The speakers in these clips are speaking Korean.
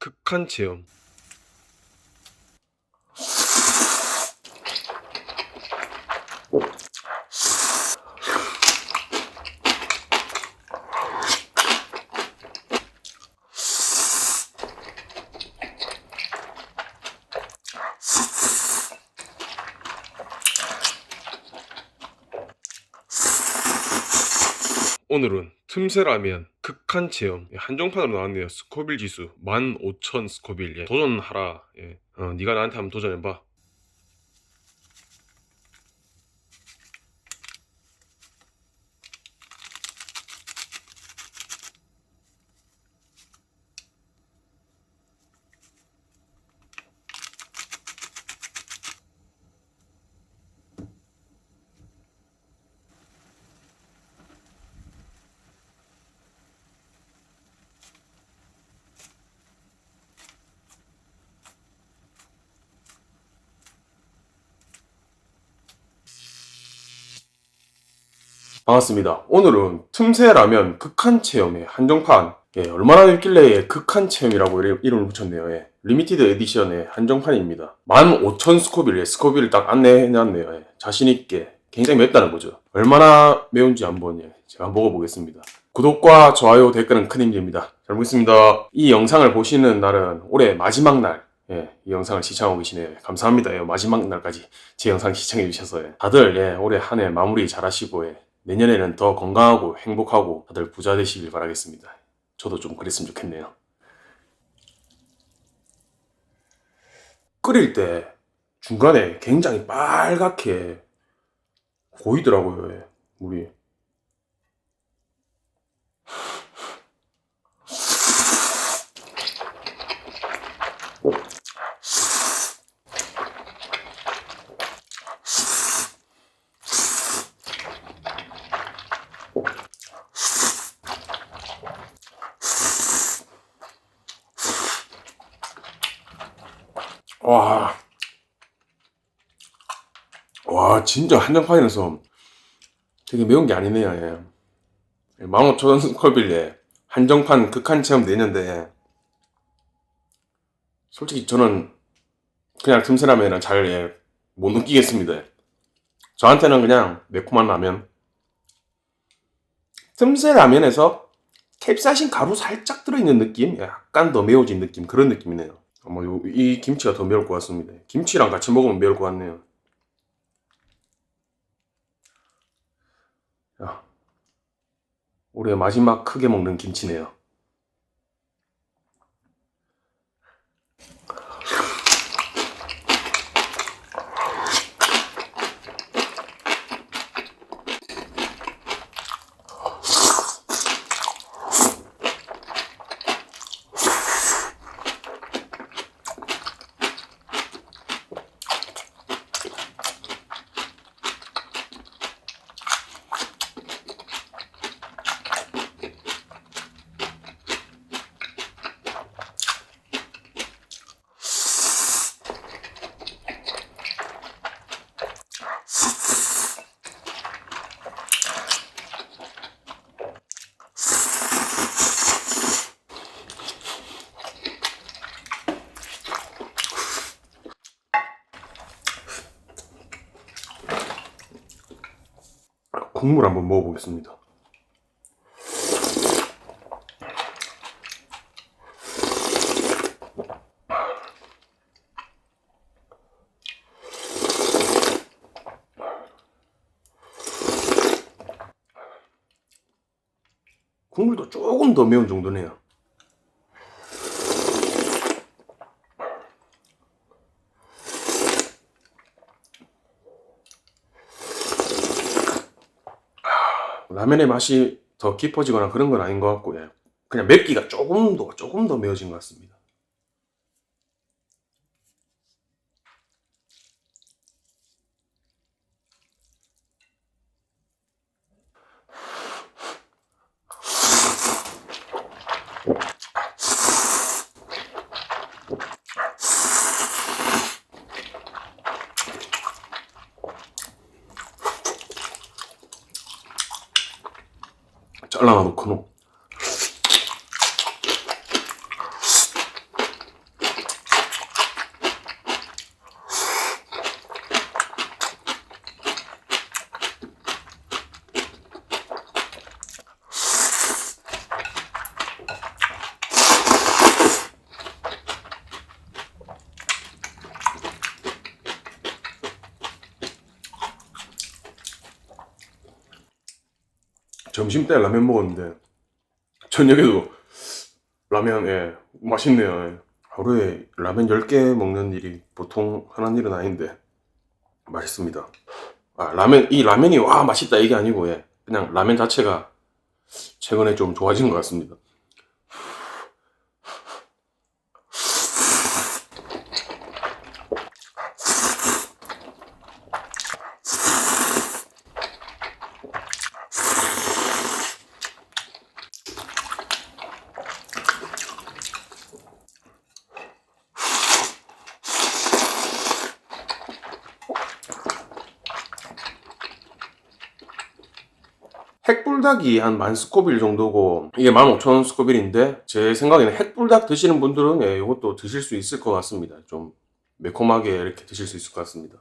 극한 체험. 오늘은 틈새 라면 극한 체험. 예, 한정판으로 나왔네요. 스코빌 지수. 15,000 스코빌. 예, 도전하라. 예. 어, 네가 나한테 한번 도전해봐 반갑습니다 오늘은 틈새 라면 극한 체험의 한정판 예, 얼마나 됐길래 극한 체험이라고 이름- 이름을 붙였네요 예. 리미티드 에디션의 한정판입니다 15,000 스코빌 예, 스코빌을 딱 안내해놨네요 예. 자신있게 굉장히 맵다는 거죠 얼마나 매운지 한번 예, 제가 먹어보겠습니다 구독과 좋아요 댓글은 큰 힘입니다 잘 먹겠습니다 이 영상을 보시는 날은 올해 마지막 날 예, 이 영상을 시청하고 계시네요. 감사합니다. 예, 마지막 날까지 제 영상 시청해 주셔서 예. 다들 예, 올해 한 해 마무리 잘하시고 예, 내년에는 더 건강하고 행복하고 다들 부자 되시길 바라겠습니다. 저도 좀 그랬으면 좋겠네요. 끓일 때 중간에 굉장히 빨갛게 고이더라고요. 예, 물이. 와. 와, 진짜 한정판이라서 되게 매운 게 아니네요, 예. 15,000원 스컬빌에 한정판 극한 체험 내는데, 솔직히 저는 그냥 틈새라면은 잘, 예, 못 느끼겠습니다. 저한테는 그냥 매콤한 라면. 틈새 라면에서 캡사이신 가루 살짝 들어있는 느낌? 약간 더 매워진 느낌, 그런 느낌이네요. 아마 요, 이 김치가 더 매울 것 같습니다. 김치랑 같이 먹으면 매울 것 같네요. 야, 올해 마지막 크게 먹는 김치네요. 국물 한번 먹어보겠습니다. 국물도 조금 더 매운 정도네요. 라면의 맛이 더 깊어지거나 그런 건 아닌 것 같고, 요 그냥 맵기가 조금 더, 조금 더 매워진 것 같습니다. 잘라놔 놓고 놓. 점심 때 라면 먹었는데 저녁에도 라면 예 맛있네요. 예. 하루에 라면 10개 먹는 일이 보통 흔한 일은 아닌데 맛있습니다. 아 라면 이 라면이 와 맛있다 이게 아니고 예 그냥 라면 자체가 최근에 좀 좋아진 것 같습니다. 핵불닭이 한 만 스코빌 정도고 이게 15,000 스코빌인데 제 생각에는 핵불닭 드시는 분들은 예, 이것도 드실 수 있을 것 같습니다. 좀 매콤하게 이렇게 드실 수 있을 것 같습니다.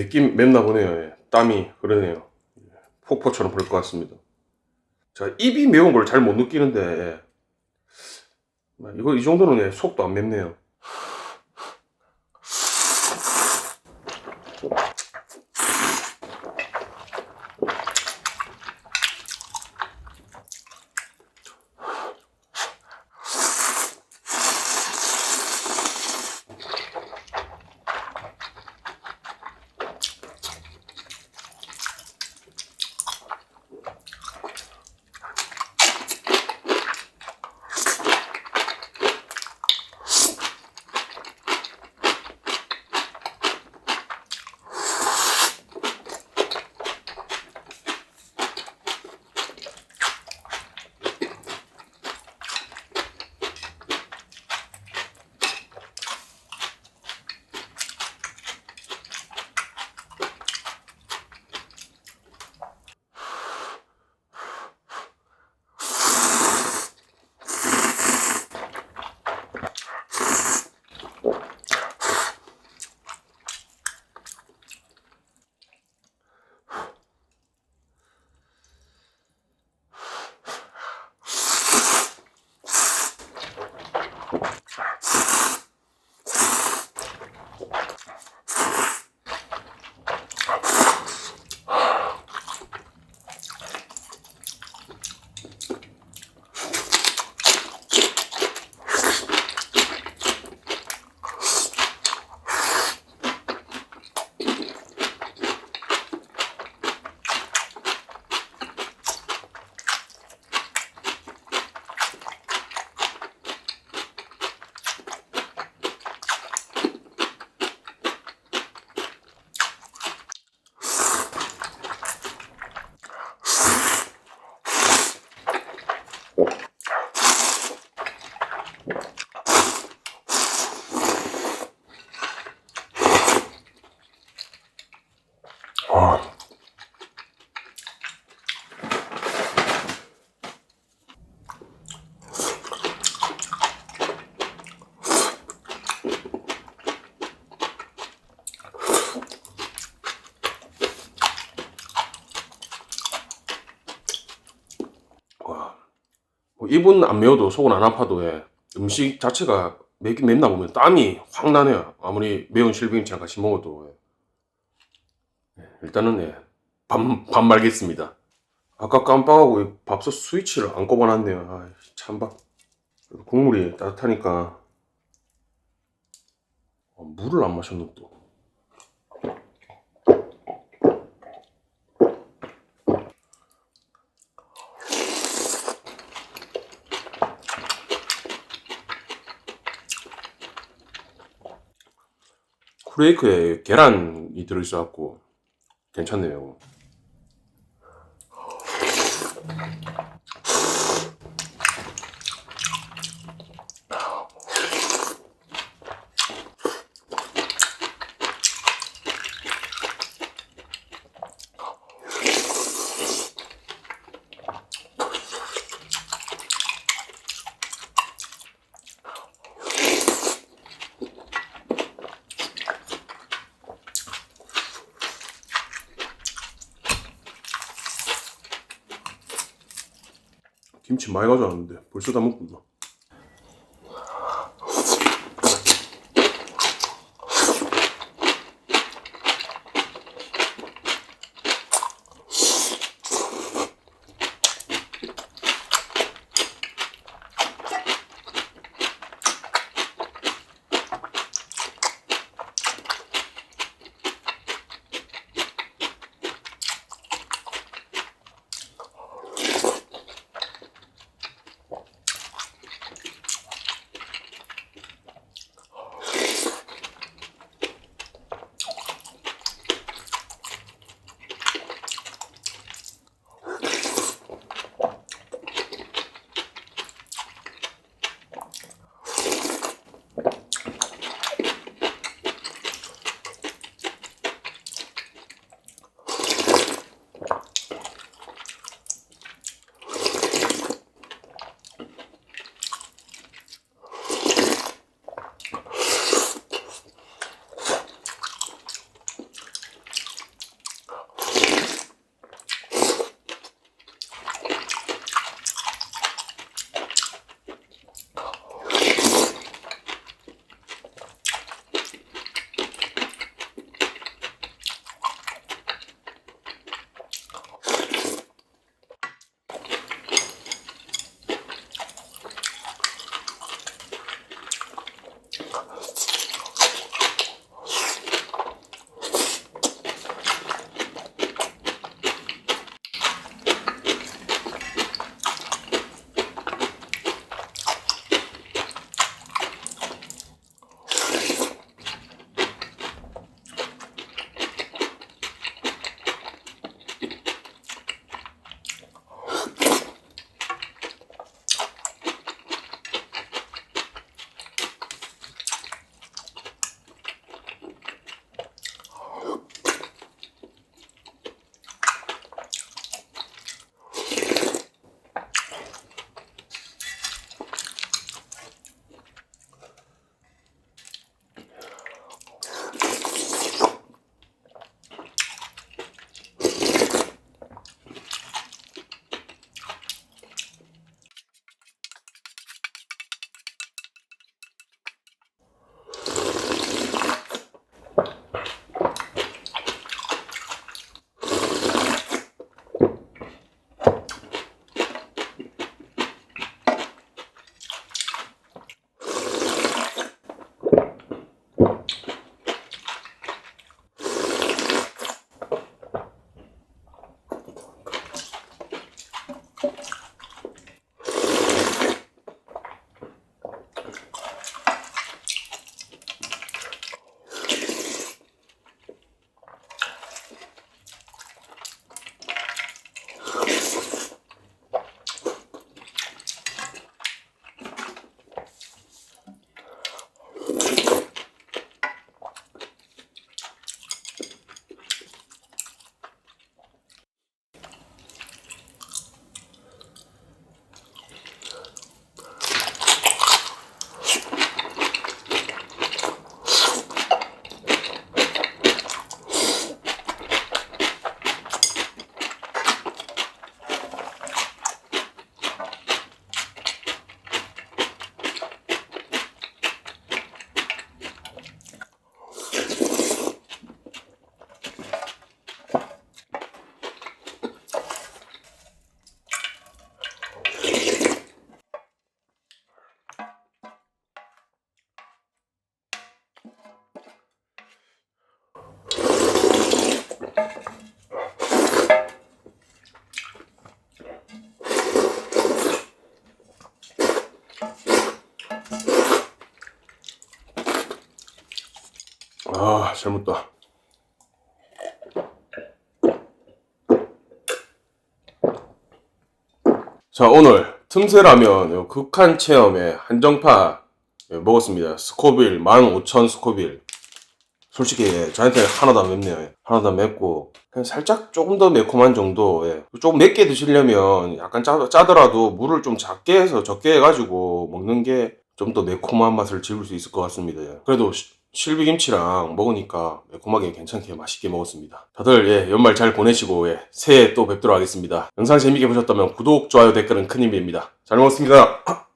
맵긴 맵나 보네요. 예. 땀이 흐르네요. 폭포처럼 흐를 것 같습니다. 자, 입이 매운 걸 잘 못 느끼는데 예. 이거 이 정도는 예, 속도 안 맵네요. 입은 안 매워도 속은 안 아파도 예, 음식 자체가 맵긴 맵나 보면 땀이 확 나네요. 아무리 매운 실비김치랑 같이 먹어도 예. 예, 일단은 예, 밥, 밥 말겠습니다. 아까 깜빡하고 이 밥솥 스위치를 안 꼽아놨네요. 아, 참밥. 국물이 따뜻하니까 어, 물을 안 마셨노 또. 쿠레이크에 계란이 들어있어갖고 괜찮네요. 김치 많이 가져왔는데 벌써 다 먹구나. 아, 잘 먹다. 자, 오늘 틈새라면 요 극한 체험의 한정판 예, 먹었습니다. 스코빌 15,000 스코빌. 솔직히 예, 저한테 하나도 안 맵네요. 예. 하나도 안 맵고 그냥 살짝 조금 더 매콤한 정도. 예. 좀 맵게 드시려면 약간 짜, 짜더라도 물을 좀 작게 해서 적게 해가지고 먹는 게 좀 더 매콤한 맛을 즐길 수 있을 것 같습니다. 예. 그래도 시- 실비김치랑 먹으니까 매콤하게 괜찮게 맛있게 먹었습니다. 다들 예, 연말 잘 보내시고 예, 새해 또 뵙도록 하겠습니다. 영상 재밌게 보셨다면 구독, 좋아요, 댓글은 큰 힘이 됩니다. 잘 먹었습니다.